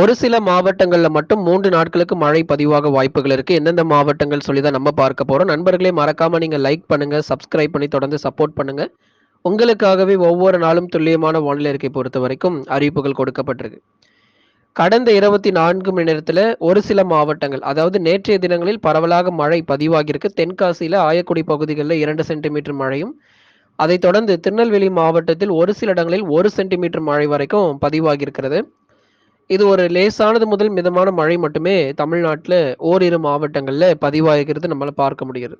ஒரு சில மாவட்டங்களில் மட்டும் மூன்று நாட்களுக்கு மழை பதிவாக வாய்ப்புகள் இருக்கு. எந்தெந்த மாவட்டங்கள் சொல்லி தான் நம்ம பார்க்க போறோம். நண்பர்களே மறக்காம நீங்க லைக் பண்ணுங்க சப்ஸ்கிரைப் பண்ணி தொடர்ந்து சப்போர்ட் பண்ணுங்க. உங்களுக்காகவே ஒவ்வொரு நாளும் துல்லியமான வானிலை இருக்கை பொறுத்த வரைக்கும் அறிவிப்புகள் கொடுக்கப்பட்டிருக்கு. கடந்த இருபத்தி நான்கு மணி நேரத்தில் ஒரு சில மாவட்டங்கள் அதாவது நேற்றைய தினங்களில் பரவலாக மழை பதிவாகியிருக்கு. தென்காசியில் ஆயக்குடி பகுதிகளில் இரண்டு சென்டிமீட்டர் மழையும் அதைத் தொடர்ந்து திருநெல்வேலி மாவட்டத்தில் ஒரு சில இடங்களில் ஒரு சென்டிமீட்டர் மழை வரைக்கும் பதிவாகியிருக்கிறது. இது ஒரு லேசானது முதல் மிதமான மழை மட்டுமே தமிழ்நாட்டில் ஓரிரு மாவட்டங்களில் பதிவாகிறது நம்மளால் பார்க்க முடியுது.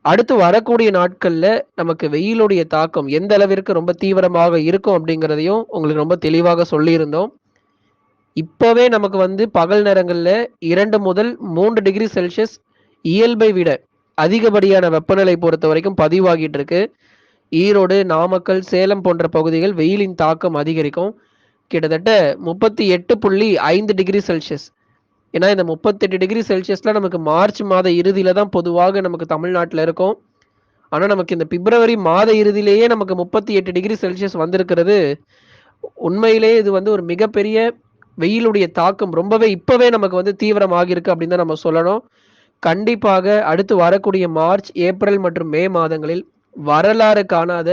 அடுத்து வரக்கூடிய நாட்களில் நமக்கு வெயிலுடைய தாக்கம் எந்த அளவிற்கு ரொம்ப தீவிரமாக இருக்கும் அப்படிங்கிறதையும் உங்களுக்கு ரொம்ப தெளிவாக சொல்லியிருந்தோம். இப்போவே நமக்கு வந்து பகல் நேரங்களில் இரண்டு முதல் மூன்று டிகிரி செல்சியஸ் இயல்பை விட அதிகப்படியான வெப்பநிலை பொறுத்த வரைக்கும் பதிவாகிட்டு இருக்கு. ஈரோடு நாமக்கல் சேலம் போன்ற பகுதிகள் வெயிலின் தாக்கம் அதிகரிக்கும். கிட்டத்தட்ட முப்பத்தி எட்டு புள்ளி ஐந்து டிகிரி செல்சியஸ் ஏன்னா இந்த முப்பத்தெட்டு டிகிரி செல்சியஸில் நமக்கு மார்ச் மாத இறுதியில் தான் பொதுவாக நமக்கு தமிழ்நாட்டில் இருக்கும். ஆனால் நமக்கு இந்த பிப்ரவரி மாத இறுதியிலேயே நமக்கு முப்பத்தி எட்டு டிகிரி செல்சியஸ் வந்திருக்கிறது. உண்மையிலேயே இது வந்து ஒரு மிகப்பெரிய வெயிலுடைய தாக்கம். ரொம்பவே இப்போவே நமக்கு வந்து தீவிரமாகிருக்கு அப்படின்னு தான் நம்ம சொல்லணும். கண்டிப்பாக அடுத்து வரக்கூடிய மார்ச் ஏப்ரல் மற்றும் மே மாதங்களில் வரலாறு காணாத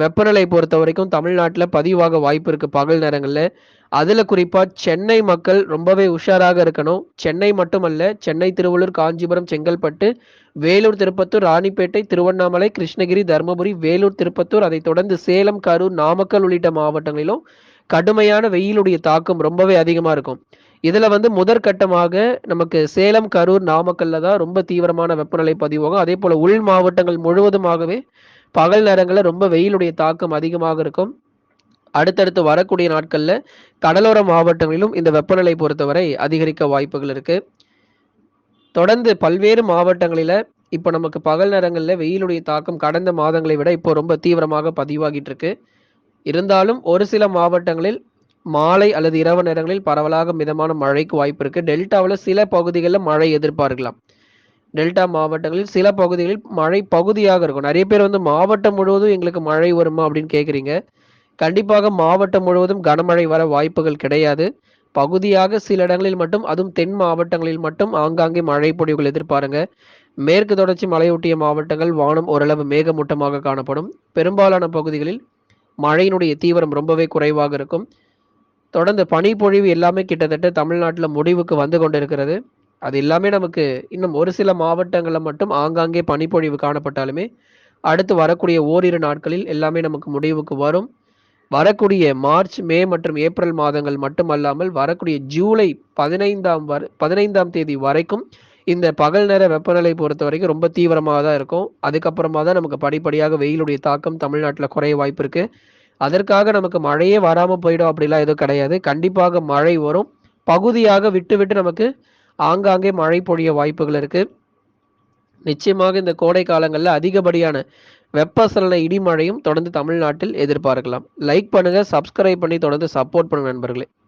வெப்பநிலை பொறுத்த வரைக்கும் தமிழ்நாட்டில் பதிவாக வாய்ப்பு இருக்குது பகல் நேரங்களில். அதில் குறிப்பாக சென்னை மக்கள் ரொம்பவே உஷாராக இருக்கணும். சென்னை மட்டுமல்ல சென்னை திருவள்ளூர் காஞ்சிபுரம் செங்கல்பட்டு வேலூர் திருப்பத்தூர் ராணிப்பேட்டை திருவண்ணாமலை கிருஷ்ணகிரி தருமபுரி வேலூர் திருப்பத்தூர் அதைத் தொடர்ந்து சேலம் கரூர் நாமக்கல் உள்ளிட்ட மாவட்டங்களிலும் கடுமையான வெயிலுடைய தாக்கம் ரொம்பவே அதிகமாக இருக்கும். இதில் வந்து முதற்கட்டமாக நமக்கு சேலம் கரூர் நாமக்கல்ல தான் ரொம்ப தீவிரமான வெப்பநிலை பதிவாகும். அதே போல் உள் மாவட்டங்கள் முழுவதுமாகவே பகல் நேரங்களில் ரொம்ப வெயிலுடைய தாக்கம் அதிகமாக இருக்கும். அடுத்தடுத்து வரக்கூடிய நாட்களில் கடலோர மாவட்டங்களிலும் இந்த வெப்பநிலை பொறுத்தவரை அதிகரிக்க வாய்ப்புகள் இருக்கு. தொடர்ந்து பல்வேறு மாவட்டங்களில் இப்போ நமக்கு பகல் நேரங்களில் வெயிலுடைய தாக்கம் கடந்த மாதங்களை விட இப்போ ரொம்ப தீவிரமாக பதிவாகிட்டு இருக்கு. இருந்தாலும் ஒரு சில மாவட்டங்களில் மாலை அல்லது இரவு நேரங்களில் பரவலாக மிதமான மழைக்கு வாய்ப்பு இருக்கு. டெல்டாவில் சில பகுதிகளில் மழை எதிர்பார்க்கலாம். டெல்டா மாவட்டங்களில் சில பகுதிகளில் மழை பகுதியாக இருக்கும். நிறைய பேர் வந்து மாவட்டம் முழுவதும் எங்களுக்கு மழை வருமா அப்படின்னு கேட்குறீங்க கண்டிப்பாக மாவட்டம் முழுவதும் கனமழை வர வாய்ப்புகள் கிடையாது. பகுதியாக சில இடங்களில் மட்டும் அதுவும் தென் மாவட்டங்களில் மட்டும் ஆங்காங்கே மழை பொழிவுகள் எதிர்பாருங்க. மேற்கு தொடர்ச்சி மலையொட்டிய மாவட்டங்கள் வானம் ஓரளவு மேகமூட்டமாக காணப்படும். பெரும்பாலான பகுதிகளில் மழையினுடைய தீவிரம் ரொம்பவே குறைவாக இருக்கும். தொடர்ந்து பனிப்பொழிவு எல்லாமே கிட்டத்தட்ட தமிழ்நாட்டில் முடிவுக்கு வந்து கொண்டிருக்கிறது. அது எல்லாமே நமக்கு இன்னும் ஒரு சில மாவட்டங்களில் மட்டும் ஆங்காங்கே பனிப்பொழிவு காணப்பட்டாலுமே அடுத்து வரக்கூடிய ஓரிரு நாட்களில் எல்லாமே நமக்கு முடிவுக்கு வரும். வரக்கூடிய மார்ச் மே மற்றும் ஏப்ரல் மாதங்கள் மட்டுமல்லாமல் வரக்கூடிய ஜூலை பதினைந்தாம் வர பதினைந்தாம் தேதி வரைக்கும் இந்த பகல் நேர வெப்பநிலை பொறுத்த வரைக்கும் ரொம்ப தீவிரமாக தான் இருக்கும். அதுக்கப்புறமா தான் நமக்கு படிப்படியாக வெயிலுடைய தாக்கம் தமிழ்நாட்டில் குறைய வாய்ப்பு இருக்கு. அதற்காக நமக்கு மழையே வராமல் போயிடும் அப்படிலாம் எதுவும் கிடையாது. கண்டிப்பாக மழை வரும். பகுதியாக விட்டு விட்டு நமக்கு ஆங்காங்கே மழை பொழிய வாய்ப்புகள் இருக்குது நிச்சயமாக இந்த கோடை காலங்களில் அதிகப்படியான வெப்பசலன இடிமழையும் தொடர்ந்து தமிழ்நாட்டில் எதிர்பார்க்கலாம். லைக் பண்ணுங்க சப்ஸ்கிரைப் பண்ணி தொடர்ந்து சப்போர்ட் பண்ணுங்கள் நண்பர்களே.